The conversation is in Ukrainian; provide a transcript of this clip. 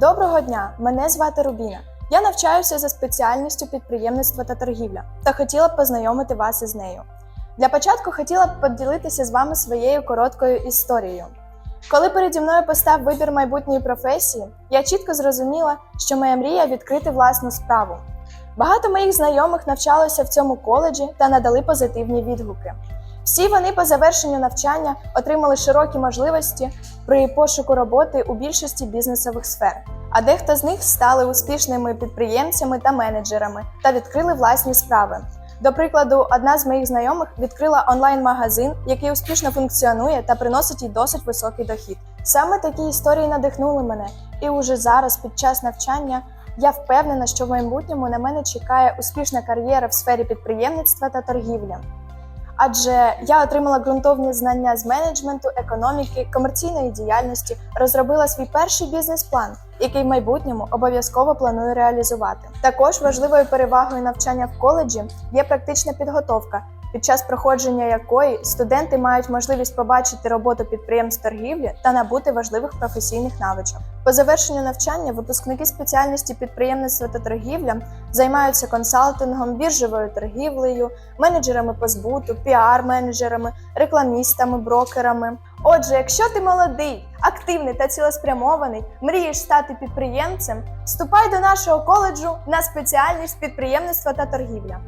Доброго дня! Мене звати Рубіна. Я навчаюся за спеціальністю підприємництва та торгівля та хотіла б познайомити вас із нею. Для початку хотіла б поділитися з вами своєю короткою історією. Коли переді мною постав вибір майбутньої професії, я чітко зрозуміла, що моя мрія відкрити власну справу. Багато моїх знайомих навчалося в цьому коледжі та надали позитивні відгуки. Всі вони по завершенню навчання отримали широкі можливості при пошуку роботи у більшості бізнесових сфер. А дехто з них стали успішними підприємцями та менеджерами та відкрили власні справи. До прикладу, одна з моїх знайомих відкрила онлайн-магазин, який успішно функціонує та приносить їй досить високий дохід. Саме такі історії надихнули мене, і уже зараз, під час навчання, я впевнена, що в майбутньому на мене чекає успішна кар'єра в сфері підприємництва та торгівлі. Адже я отримала ґрунтовні знання з менеджменту, економіки, комерційної діяльності, розробила свій перший бізнес-план, який в майбутньому обов'язково планую реалізувати. Також важливою перевагою навчання в коледжі є практична підготовка, під час проходження якої студенти мають можливість побачити роботу підприємств торгівлі та набути важливих професійних навичок. По завершенню навчання випускники спеціальності підприємництва та торгівля займаються консалтингом, біржовою торгівлею, менеджерами по збуту, піар-менеджерами, рекламістами, брокерами. Отже, якщо ти молодий, активний та цілеспрямований, мрієш стати підприємцем, вступай до нашого коледжу на спеціальність підприємництва та торгівля.